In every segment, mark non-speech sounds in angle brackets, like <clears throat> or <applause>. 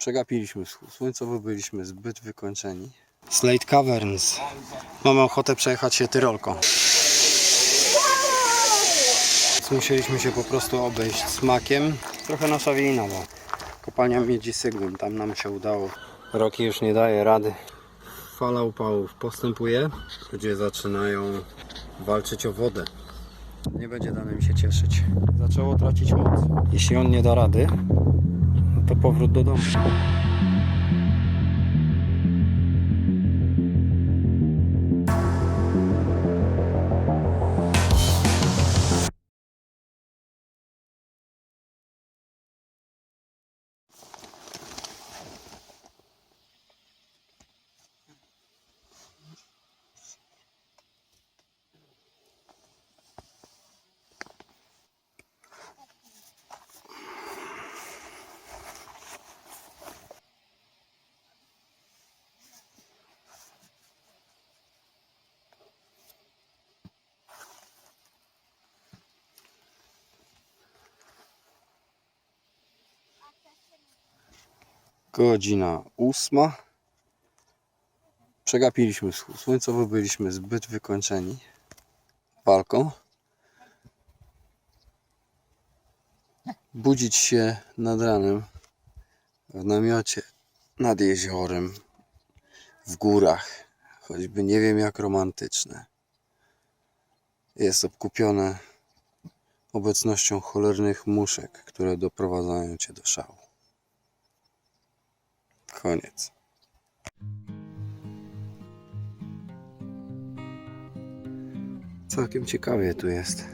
Przegapiliśmy wschód słońcowy, byliśmy zbyt wykończeni. Slate Caverns. Mamy ochotę przejechać się Tyrolką. Musieliśmy się po prostu obejść smakiem. Trochę nasza wina, bo kopalnia miedzi Sygwin, tam nam się udało. Roki już nie daje rady. Fala upałów postępuje. Ludzie zaczynają walczyć o wodę. Nie będzie dane mi się cieszyć. Zaczęło tracić moc. Jeśli on nie da rady, no to powrót Godzina ósma. Przegapiliśmy wschód słońcowy, byliśmy zbyt wykończeni walką. Budzić się nad ranem w namiocie nad jeziorem, w górach, choćby nie wiem jak romantyczne. Jest obkupione obecnością cholernych muszek, które doprowadzają cię do szału. Koniec. Całkiem ciekawie tu jest.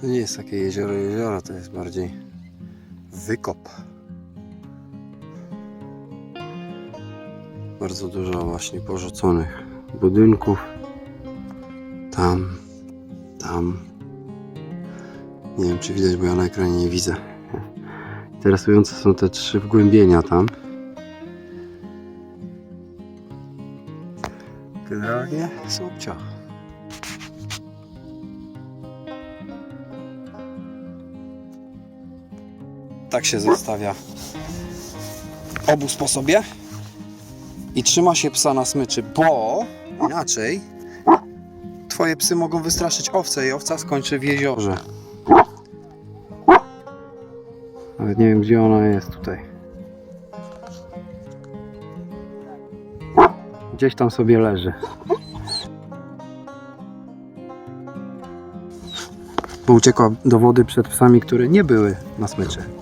To nie jest takie jezioro, jezioro, to jest bardziej wykop. Bardzo dużo właśnie porzuconych budynków. Tam, tam, nie wiem czy widać, bo ja na ekranie nie widzę. Interesujące są te trzy wgłębienia tam. Generalnie subcia. Tak się zostawia obóz po sobie i trzyma się psa na smyczy, bo inaczej twoje psy mogą wystraszyć owce i owca skończy w jeziorze. Nie wiem gdzie ona jest tutaj. Gdzieś tam sobie leży. Bo uciekła do wody przed psami, które nie były na smyczy.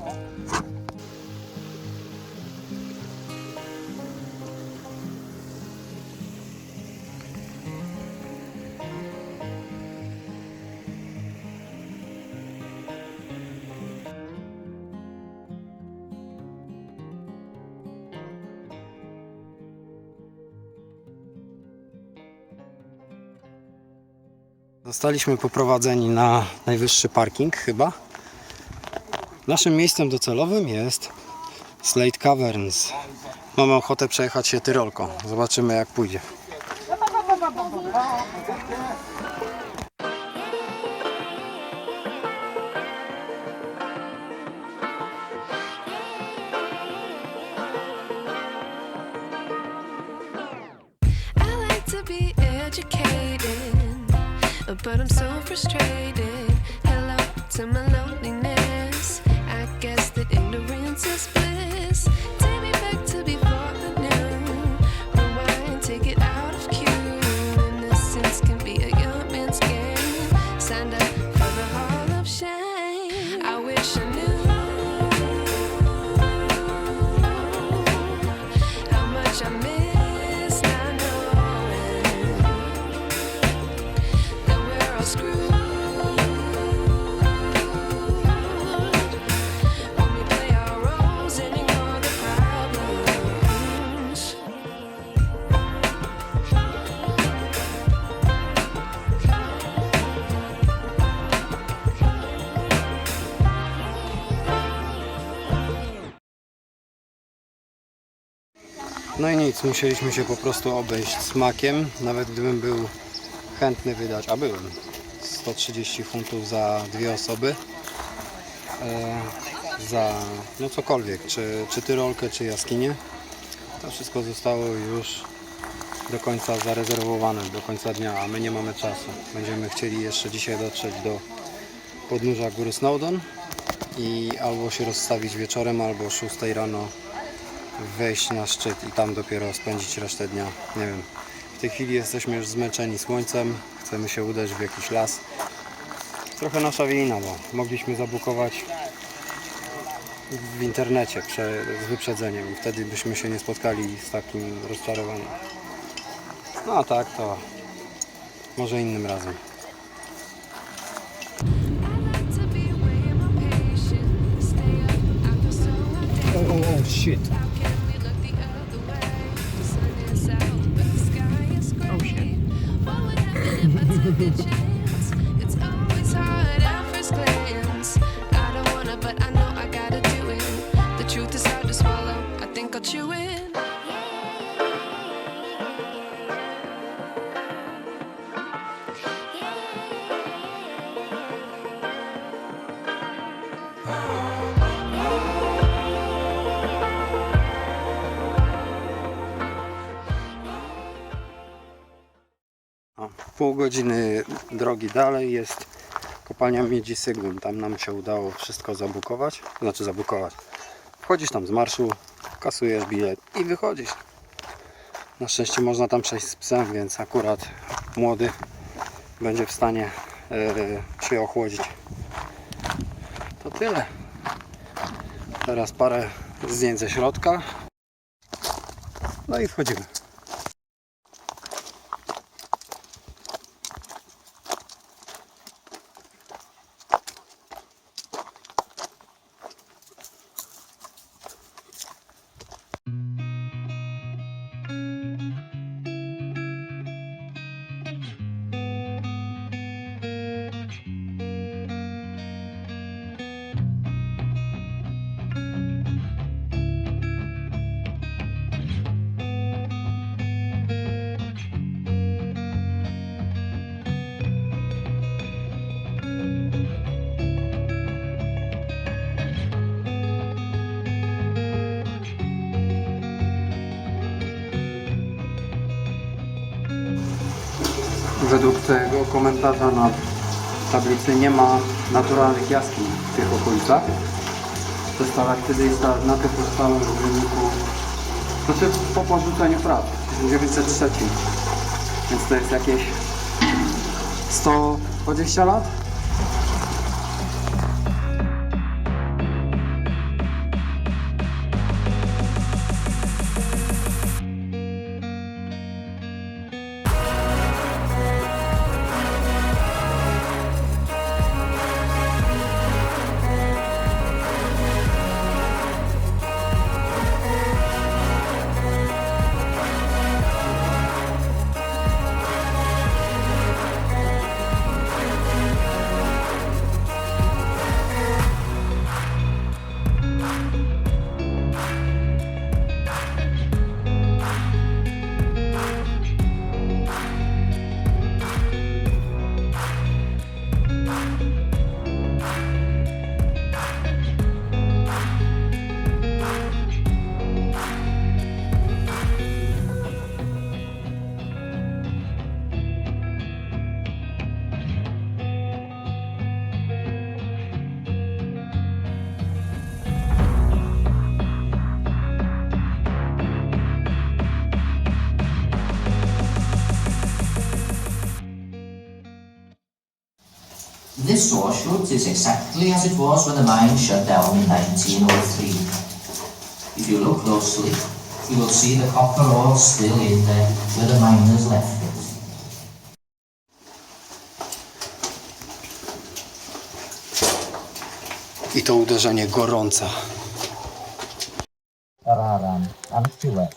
Zostaliśmy poprowadzeni na najwyższy parking chyba. Naszym miejscem docelowym jest Slate Caverns. Mamy ochotę przejechać się Tyrolką. Zobaczymy jak pójdzie. But I'm so frustrated. Hello to my loneliness. No i nic, musieliśmy się po prostu obejść smakiem. Nawet gdybym był chętny wydać, a byłem 130 funtów za dwie osoby, e, za no cokolwiek, czy, czy tyrolkę, czy jaskinię. To wszystko zostało już do końca zarezerwowane, do końca dnia, a my nie mamy czasu. Będziemy chcieli jeszcze dzisiaj dotrzeć do podnóża góry Snowdon i albo się rozstawić wieczorem, albo o 6 rano wejść na szczyt i tam dopiero spędzić resztę dnia. Nie wiem. W tej chwili jesteśmy już zmęczeni słońcem, chcemy się udać w jakiś las. Trochę nasza wina, bo mogliśmy zabukować w internecie prze, z wyprzedzeniem i wtedy byśmy się nie spotkali z takim rozczarowaniem. No a tak to może innym razem. Oh, oh, oh shit. <laughs> the job. Pół godziny drogi dalej jest kopalnia Miedzi Sygun. Tam nam się udało wszystko zabukować, znaczy zabukować. Wchodzisz tam z marszu, kasujesz bilet i wychodzisz. Na szczęście można tam przejść z psem, więc akurat młody będzie w stanie e, się ochłodzić. To tyle. Teraz parę zdjęć ze środka. No i wchodzimy. Według tego komentarza na tablicy nie ma naturalnych jaskiń w tych okolicach. Te stalaktydy i stalagnaty powstały w wyniku, znaczy po porzuceniu prac w 1903. Więc to jest jakieś 120 lat? This horseshoe is exactly as it was when the mine shut down in 1903. If you look closely, you will see the copper ore still in there where the miners left it. I to uderzenie gorąca. Araran and Filet.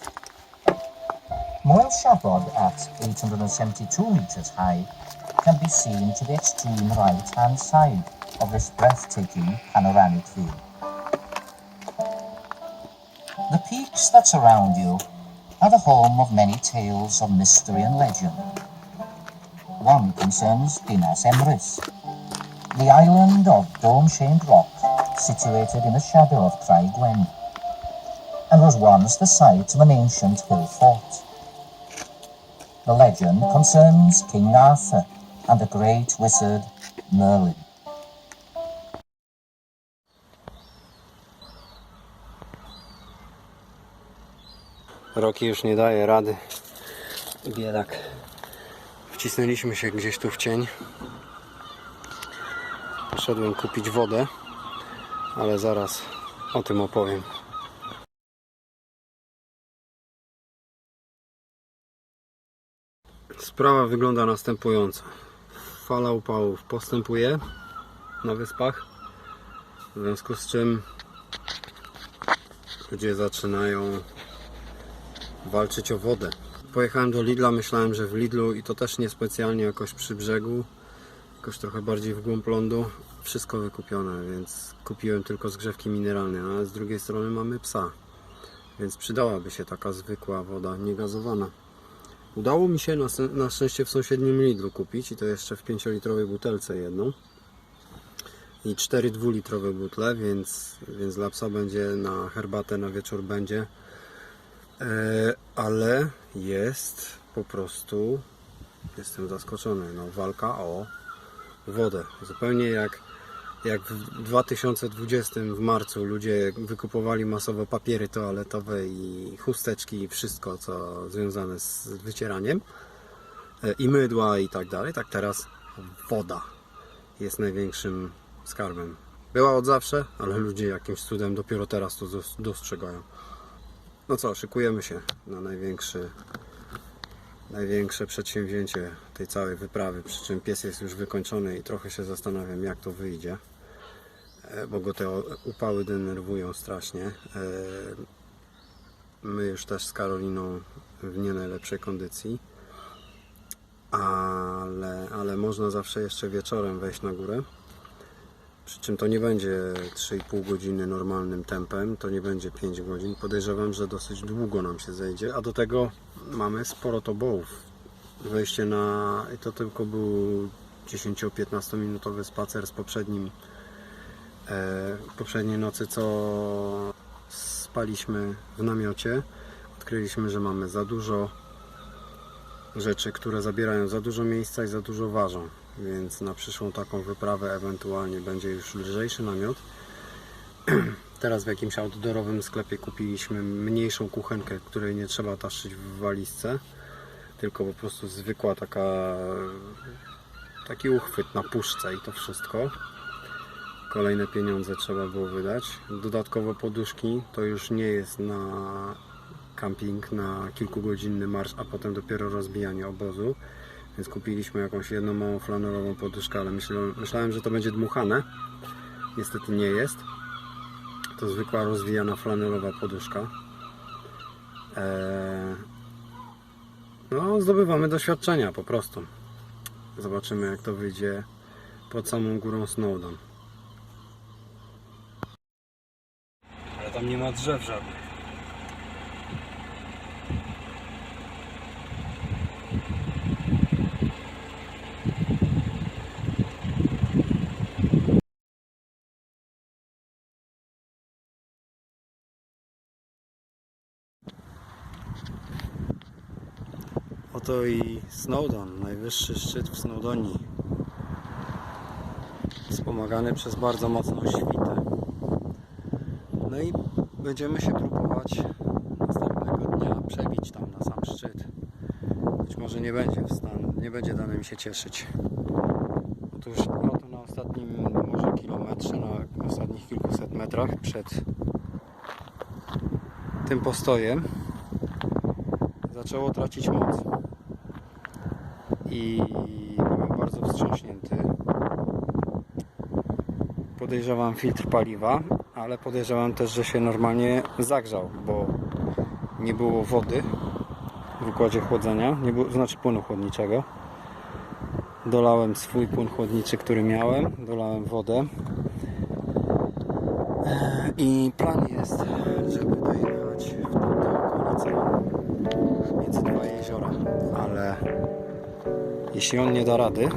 Moel Shabod at 872 metres high can be seen to the extreme right hand side of this breathtaking panoramic view. The peaks that surround you are the home of many tales of mystery and legend. One concerns Dinas Emrys, the island of dome-shaped rock situated in the shadow of Craig Gwen, and was once the site of an ancient hill fort. The legend concerns King Arthur and the great wizard Merlin. Roki już nie daje rady. Biedak. Wcisnęliśmy się gdzieś tu w cień. Poszedłem kupić wodę, ale zaraz o tym opowiem. Sprawa wygląda następująco. Fala upałów postępuje na wyspach, w związku z czym ludzie zaczynają walczyć o wodę. Pojechałem do Lidla, myślałem, że w Lidlu i to też niespecjalnie jakoś przy brzegu, jakoś trochę bardziej w głąb lądu, wszystko wykupione, więc kupiłem tylko zgrzewki mineralne, ale z drugiej strony mamy psa, więc przydałaby się taka zwykła woda, niegazowana. Udało mi się na, na szczęście w sąsiednim Lidlu kupić i to jeszcze w 5-litrowej butelce jedną i 4 dwulitrowe butle, więc, więc dla psa będzie na herbatę na wieczór będzie. E, ale jest po prostu jestem zaskoczony. No, walka o wodę. Zupełnie jak, jak w 2020 w marcu ludzie wykupowali masowo papiery toaletowe i chusteczki i wszystko co związane z wycieraniem e, i mydła i tak dalej, tak teraz woda jest największym skarbem. Była od zawsze, ale ludzie jakimś cudem dopiero teraz to dos- dostrzegają. No co, szykujemy się na największy, największe przedsięwzięcie tej całej wyprawy, przy czym pies jest już wykończony i trochę się zastanawiam jak to wyjdzie, e, bo go te upały denerwują strasznie. E, My już też z Karoliną w nie najlepszej kondycji, ale, ale można zawsze jeszcze wieczorem wejść na górę. Przy czym to nie będzie 3,5 godziny normalnym tempem, to nie będzie 5 godzin. Podejrzewam, że dosyć długo nam się zejdzie, a do tego mamy sporo tobołów. Wejście na. i to tylko był 10-15 minutowy spacer z poprzednim. E, poprzedniej nocy, co spaliśmy w namiocie. Odkryliśmy, że mamy za dużo rzeczy, które zabierają za dużo miejsca i za dużo ważą. Więc na przyszłą taką wyprawę ewentualnie będzie już lżejszy namiot. <clears throat> Teraz w jakimś outdoorowym sklepie kupiliśmy mniejszą kuchenkę, której nie trzeba taszyć w walizce, tylko po prostu zwykła taka taki uchwyt na puszce i to wszystko. Kolejne pieniądze trzeba było wydać. Dodatkowo poduszki to już nie jest na camping, na kilkugodzinny marsz, a potem dopiero rozbijanie obozu. Więc kupiliśmy jakąś jedną małą flanerową poduszkę, ale myślałem, myślałem, że to będzie dmuchane. Niestety nie jest. To zwykła rozwijana flanerowa poduszka. Eee, no, zdobywamy doświadczenia po prostu. Zobaczymy jak to wyjdzie pod samą górą Snowdon. Ale tam nie ma drzew żadnych. Oto i Snowdon, najwyższy szczyt w Snowdonii. Wspomagany przez bardzo mocną świtę. No i będziemy się próbować następnego dnia przebić tam na sam szczyt. Być może nie będzie w stan, nie będzie dane mi się cieszyć. Otóż oto na ostatnim może kilometrze, na ostatnich kilkuset metrach przed tym postojem zaczęło tracić moc. I byłem bardzo wstrząśnięty. Podejrzewam filtr paliwa, ale podejrzewam też, że się normalnie zagrzał, bo nie było wody w układzie chłodzenia, nie było, znaczy płynu chłodniczego. Dolałem swój płyn chłodniczy, który miałem, dolałem wodę. I plan jest, żeby dojechać w tamte okolice między dwa jeziora, ale jeśli on nie da rady,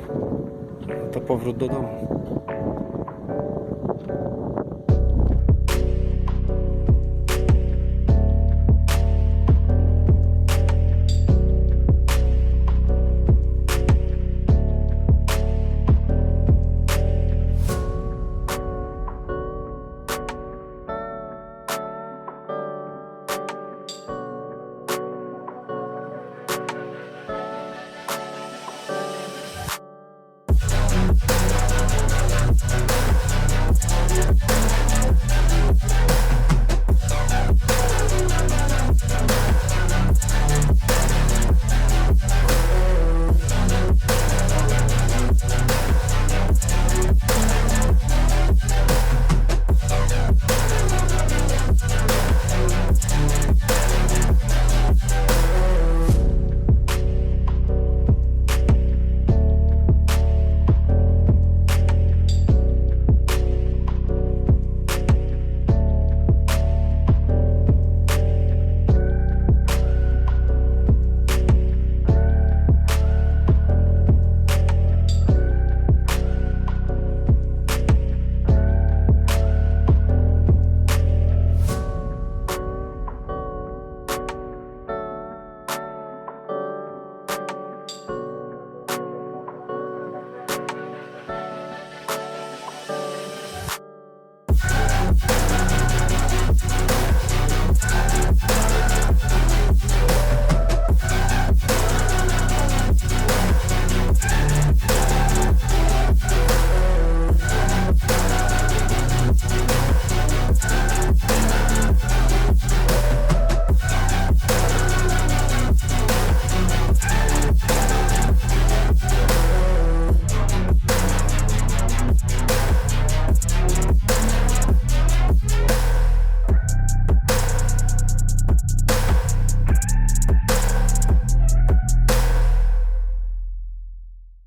to powrót do domu.